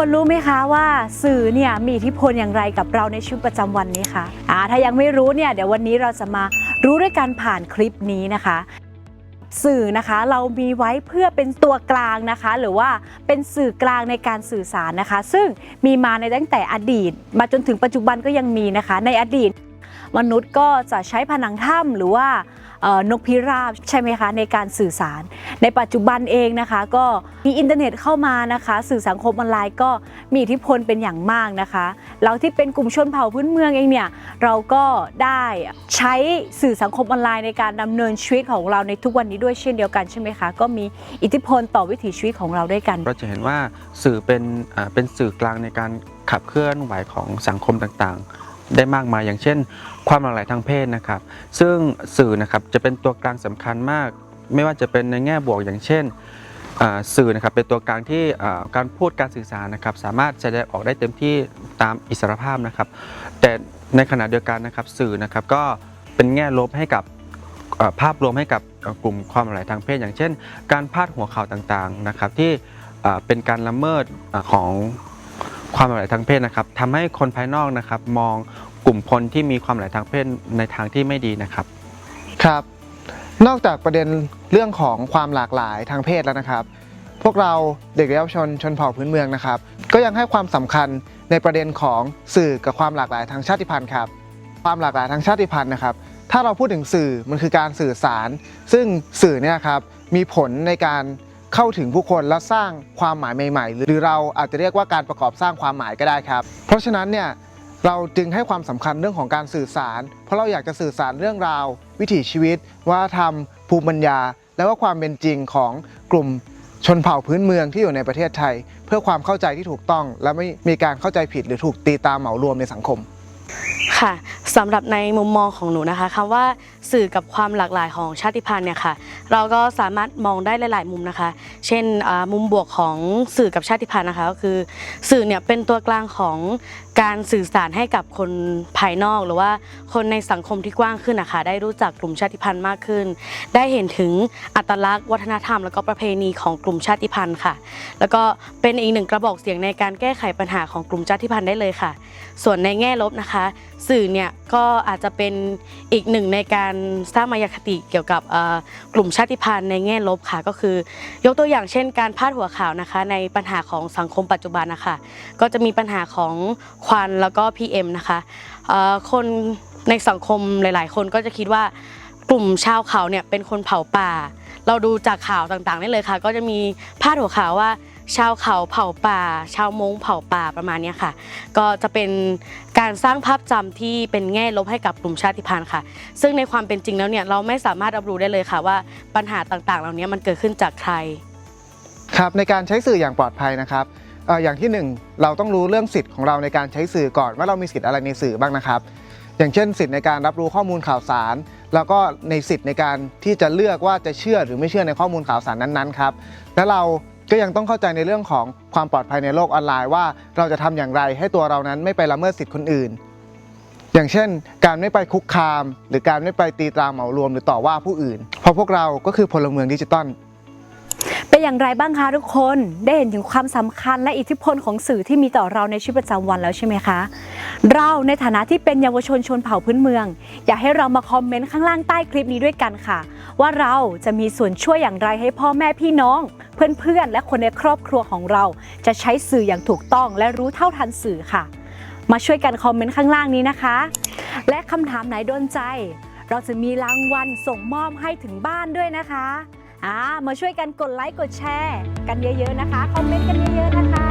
คนรู้ไหมคะว่าสื่อเนี่ยมีอิทธิพลอย่างไรกับเราในชีวิตประจำวันนี้คะอ่าถ้ายังไม่รู้เนี่ยเดี๋ยววันนี้เราจะมารู้ด้วยการผ่านคลิปนี้นะคะ สื่อนะคะเรามีไว้เพื่อเป็นตัวกลางนะคะ หรือว่าเป็นสื่อกลางในการสื่อสารนะคะ ซึ่งมีมาในตั้งแต่อดีต มาจนถึงปัจจุบันก็ยังมีนะคะ ในอดีต มนุษย์ก็จะใช้ผนังถ้ำหรือว่านกพิราบใช่ไหมคะในการสื่อสาร ในปัจจุบันเองนะคะก็มีอินเทอร์เน็ตเข้ามานะคะ สื่อสังคมออนไลน์ก็มีอิทธิพลเป็นอย่างมากนะคะ เราที่เป็นกลุ่มชนเผ่าพื้นเมืองเองเนี่ยเราก็ได้ใช้สื่อสังคมออนไลน์ในการดำเนินชีวิตของเราในทุกวันนี้ด้วยเช่นเดียวกันใช่ไหมคะก็มีอิทธิพลต่อวิถีชีวิตของเราด้วยกันเราจะเห็นว่าสื่อเป็นเป็นสื่อกลางในการขับเคลื่อนไหวของสังคมต่างๆ ได้มากมายอย่างเช่น ความหลากหลายทางเพศนะครับ ซึ่งสื่อนะครับจะเป็นตัวกลางสำคัญมาก ไม่ว่าจะเป็นในแง่บวกอย่างเช่นสื่อนะครับเป็นตัวกลางที่การพูดการสื่อสารนะครับ สามารถแสดงออกได้เต็มที่ตามอิสรภาพนะครับ แต่ในขณะเดียวกันนะครับสื่อนะครับก็เป็นแง่ลบให้กับภาพรวมให้กับกลุ่มความหลากหลายทางเพศ อย่างเช่น การพาดหัวข่าวต่างๆนะครับที่เป็นการละเมิดของความหลากหลายทางเพศนะครับทำให้คนภายนอกนะครับมองกลุ่มคนที่มีความหลากหลายทางเพศในทางที่ไม่ดีนะครับครับ นอกจากประเด็นเรื่องของความหลากหลายทางเพศแล้วนะครับ พวกเราเด็กเยาวชนชนเผ่าพื้นเมืองนะครับ ก็ยังให้ความสำคัญในประเด็นของสื่อกับความหลากหลายทางชาติพันธุ์ครับ ความหลากหลายทางชาติพันธุ์นะครับ ถ้าเราพูดถึงสื่อมันคือการสื่อสาร ซึ่งสื่อเนี่ยครับมีผลในการเข้าถึงผู้คนและสร้างความหมายใหม่ ๆ หรือเราอาจจะเรียกว่าการประกอบสร้างความหมายก็ได้ครับ เพราะฉะนั้นเนี่ย เราจึงให้ความสำคัญเรื่องของการสื่อสาร เพราะเราอยากจะสื่อสารเรื่องราว วิถีชีวิตวัฒนธรรม ภูมิปัญญา และว่าความเป็นจริงของกลุ่มชนเผ่าพื้นเมืองที่อยู่ในประเทศไทย เพื่อความเข้าใจที่ถูกต้อง และไม่มีการเข้าใจผิดหรือถูกตีตามเหมารวมในสังคม ค่ะสำหรับในมุมมองของหนูนะคะคำว่าสื่อกับความหลากหลายของชาติพันธุ์เนี่ยค่ะ เราก็สามารถมองได้หลาย ๆ มุมนะคะ เช่นมุมบวกของสื่อกับชาติพันธุ์นะคะก็คือ สื่อเนี่ยเป็นตัวกลางของการสื่อสารให้กับคนภายนอก หรือว่าคนในสังคมที่กว้างขึ้นนะคะ ได้รู้จักกลุ่มชาติพันธุ์มากขึ้น ได้เห็นถึงอัตลักษณ์ วัฒนธรรม แล้วก็ประเพณีของกลุ่มชาติพันธุ์ค่ะ แล้วก็เป็นอีกหนึ่งกระบอกเสียงในการแก้ไขปัญหาของกลุ่มชาติพันธุ์ได้เลยค่ะ ส่วนในแง่ลบนะคะสื่อเนี่ยก็อาจจะเป็นอีกหนึ่งในการสร้างมายาคติเกี่ยวกับกลุ่มชาติพันธุ์ในแง่ลบค่ะก็คือ ยกตัวอย่างเช่น การพาดหัวข่าวนะคะ ในปัญหาของสังคมปัจจุบันนะคะก็จะมีปัญหาของควันแล้วก็ PM นะคะคนในสังคมหลาย ๆ คนก็จะคิดว่ากลุ่มชาวเขาเนี่ยเป็นคนเผาป่า เราดูจากข่าวต่างๆได้เลยค่ะ ก็จะมีพาดหัวข่าวว่า ชาวเขาเผาป่า ชาวมงเผาป่าประมาณนี้ค่ะ ก็จะเป็นการสร้างภาพจำที่เป็นแง่ลบให้กับกลุ่มชาติพันธุ์ค่ะ ซึ่งในความเป็นจริงแล้วเนี่ยเราไม่สามารถรับรู้ได้เลยค่ะ ว่าปัญหาต่างๆ เหล่านี้มันเกิดขึ้นจากใครครับในการใช้สื่ออย่างปลอดภัยนะครับอออย่างที่หนึ่งเราต้องรู้เรื่องสิทธิ์ของเราในการใช้สื่อก่อนว่าเรามีสิทธิ์อะไรในสื่อบ้างนะครับ อย่างเช่น สิทธิ์ในการรับรู้ข้อมูลข่าวสาร แล้วก็ในสิทธิ์ในการที่จะเลือกว่าจะเชื่อหรือไม่เชื่อในข้อมูลข่าวสารนั้นๆครับและเรา ก็ยังต้องเข้าใจในเรื่องของความปลอดภัยในโลกออนไลน์ว่าเราจะทำอย่างไรให้ตัวเรานั้นไม่ไปละเมิดสิทธิ์คนอื่น อย่างเช่น การไม่ไปคุกคาม หรือการไม่ไปตีตราเหมารวมหรือต่อว่าผู้อื่น เพราะพวกเราก็คือพลเมืองดิจิตอลเป็นอย่างไรบ้างคะทุกคนได้เห็นถึงความสำคัญและอิทธิพลของสื่อที่มีต่อเราในชีวิตประจำวันแล้วใช่ไหมคะ เราในฐานะที่เป็นเยาวชนชนเผ่าพื้นเมือง อยากให้เรามาคอมเมนต์ข้างล่างใต้คลิปนี้ด้วยกันค่ะ ว่าเราจะมีส่วนช่วยอย่างไรให้พ่อแม่พี่น้อง เพื่อนๆ และคนในครอบครัวของเรา จะใช้สื่ออย่างถูกต้องและรู้เท่าทันสื่อค่ะ มาช่วยกันคอมเมนต์ข้างล่างนี้นะคะ และคำถามไหนโดนใจ เราจะมีรางวัลส่งมอบให้ถึงบ้านด้วยนะคะอ่ามาช่วยกันกดไลค์กดแชร์ กันเยอะๆนะคะ คอมเมนต์กันเยอะๆนะคะ